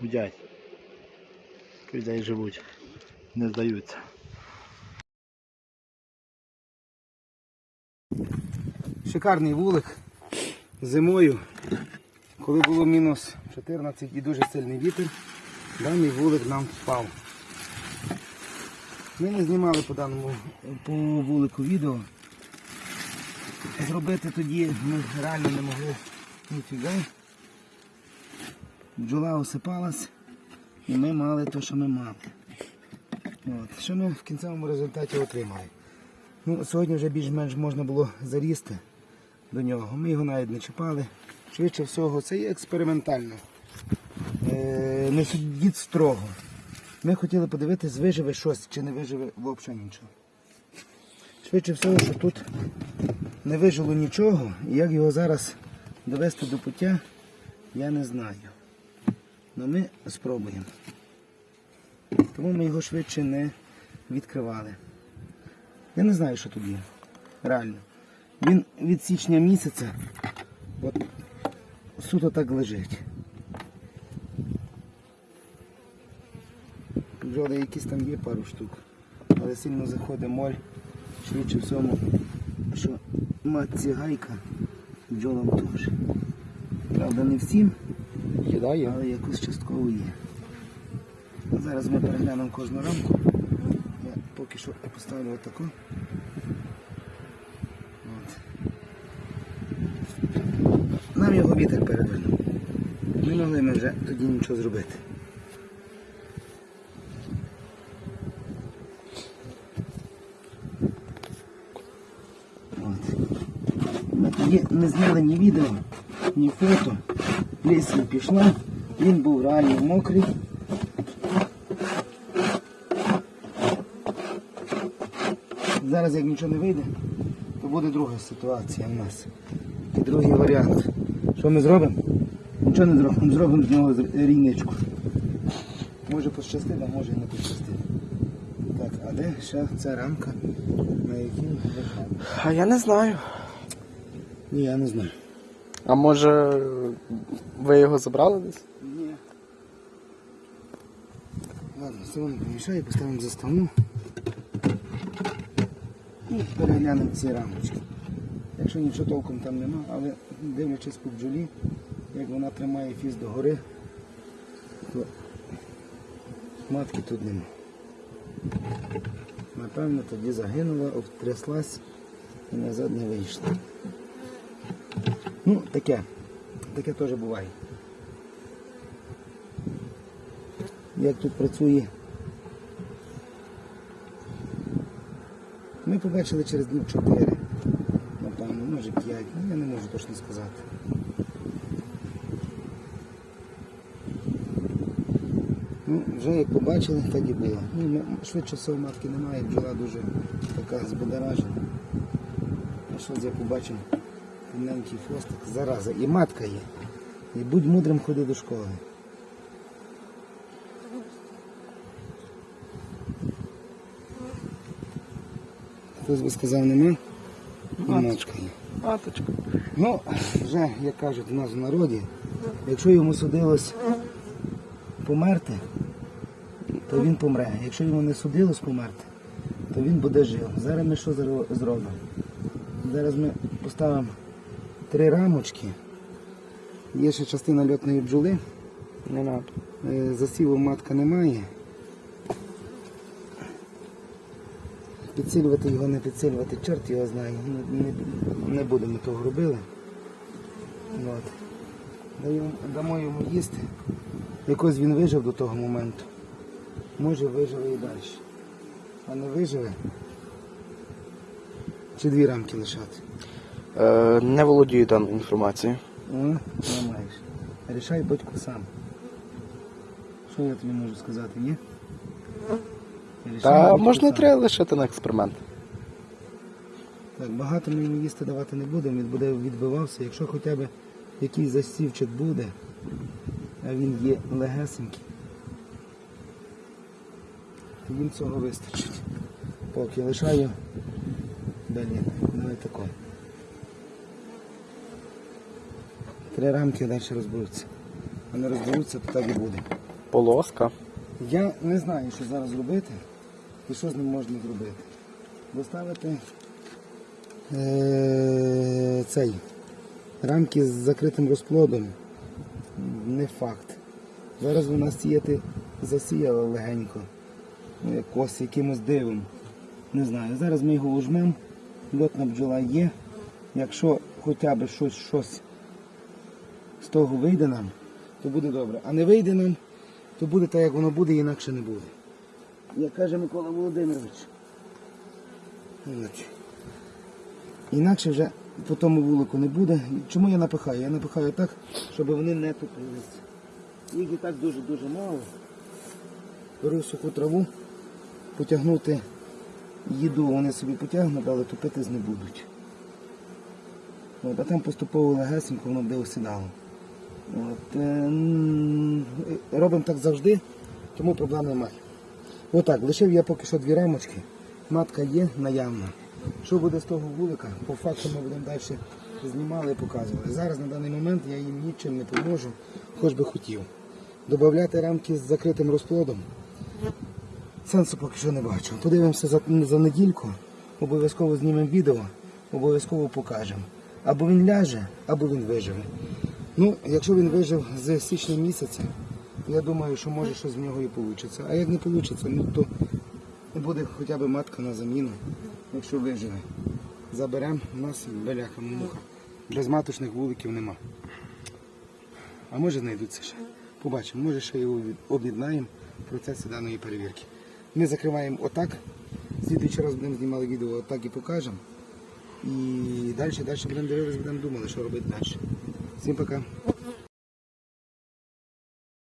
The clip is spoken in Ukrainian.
Гудять. Людей живуть. Не здаються. Шикарний вулик зимою, коли було мінус 14 і дуже сильний вітер, даний вулик нам впав. Ми не знімали по даному по вулику відео. Зробити тоді ми реально не могли ніфіга. Бджола осипалась і ми мали те, що ми мали. От. Що ми в кінцевому результаті отримали? Ну, сьогодні вже більш-менш можна було зарізти до нього. Ми його навіть не чіпали. Швидше всього, це є експериментально. Е, не судіть строго. Ми хотіли подивитись, виживе щось чи не виживе взагалі нічого. Швидше всього, що тут не вижило нічого, і як його зараз довести до пуття, я не знаю. Але ми спробуємо. Тому ми його швидше не відкривали. Я не знаю, що тут є. Реально. Він від січня місяця от, суто так лежить. Бджоли якісь там є пару штук, але сильно заходить моль. Швидше всьому, що матці гайка бджолам теж. Правда, не всім, Кидає. але якось частково є. Зараз ми переглянемо кожну рамку. Я поки що поставлю отаку. От. Нам його вітер перевернув. Не могли ми вже тоді нічого зробити. От. Не зняли ні відео, ні фото. Лісі пішла, він був реально мокрий. Зараз як нічого не вийде, то буде друга ситуація в нас. І другий варіант. Що ми зробимо? Нічого не зробимо, зробимо з нього рійничку. Може пощастить, а може і не пощастить. Так, а де ще ця рамка, на якій? А я не знаю. Ні, я не знаю. А може ви його забрали десь? Ні. Ладно, все одно помішаю, поставимо заставну. І переглянемо ці рамочки. Якщо нічого толком там нема, але дивлячись по бджолі, як вона тримає фіз догори, то матки тут нема. Напевно, тоді загинула, обтряслась і назад не вийшла. Ну, таке. Таке теж буває. як тут працює. Ми побачили через днів 4, напевно, може 5, ну я не можу точно сказати. Ну, вже як побачили, так і було. Ну, швидше всього матки немає, бджола дуже така збудоражена. А що я побачив темненький хвостик, зараза, і матка є. І будь мудрим ходи до школи. Хтось би сказав нема, і матка є. Маточка. Ну, вже, як кажуть у нас в народі, якщо йому судилось померти, то він помре. Якщо йому не судилось померти, то він буде жив. Зараз ми що зробимо? Зараз ми поставимо три рамочки. Є ще частина льотної бджоли. Не. Е, Засіву матка немає. Підсилювати його, не підсилювати, чорт його знає. Не, не, не будемо того робили. От. Даємо, дамо йому їсти. Якось він вижив до того моменту. Може виживе і далі. А не виживе. Чи дві рамки лишати? Е, не володію даною інформацією. Не маєш. Рішай батько сам. Що я тобі можу сказати, ні? Рішай Та батько можна сам. треба лишити на експеримент. Так, багато ми йому їсти давати не будемо, він буде відбивався. Якщо хоча б якийсь засівчик буде, а він є легесенький, то їм цього вистачить. Поки лишаю далі, давай тако. Три рамки далі розберуться. Не розберуться, то так і буде. полоска. Я не знаю, що зараз робити і що з ним можна зробити. Доставити е- цей рамки з закритим розплодом не факт. Зараз вона сіяти засіяла легенько. Ну, якось якимось дивом. Не знаю. Зараз ми його ужмемо. Льотна бджола є. Якщо хоча б щось, щось з того вийде нам, то буде добре. А не вийде нам, то буде так, як воно буде, інакше не буде. Як каже Микола Володимирович. Інакше вже по тому вулику не буде. Чому я напихаю? Я напихаю так, щоб вони не тупилися. Їх і так дуже-дуже мало. Беру суху траву, потягнути їду вони собі потягнуть, але тупитись не будуть. От, а там поступово легесенько воно буде осідало. От, е, робимо так завжди, тому проблем немає. Отак, лишив я поки що дві рамочки. Матка є наявна. Що буде з того вулика? По факту ми будемо далі знімали і показували. Зараз на даний момент я їм нічим не поможу, хоч би хотів. Добавляти рамки з закритим розплодом. Сенсу поки що не бачу. Подивимося за, за недільку, обов'язково знімемо відео, обов'язково покажемо. Або він ляже, або він виживе. Ну, якщо він вижив з січня місяця, я думаю, що може щось з нього і вийде. А як не вийде, ну то буде хоча б матка на заміну, якщо виживе. Заберемо, у нас беляха муха. Без маточних вуликів нема. А може знайдуться ще. Побачимо, може ще його об'єднаємо в процесі даної перевірки. Ми закриваємо отак. Слідуючий раз будемо знімали відео отак і покажемо. І далі, далі будемо дивитися, будемо думати, що робити далі. Всім пока.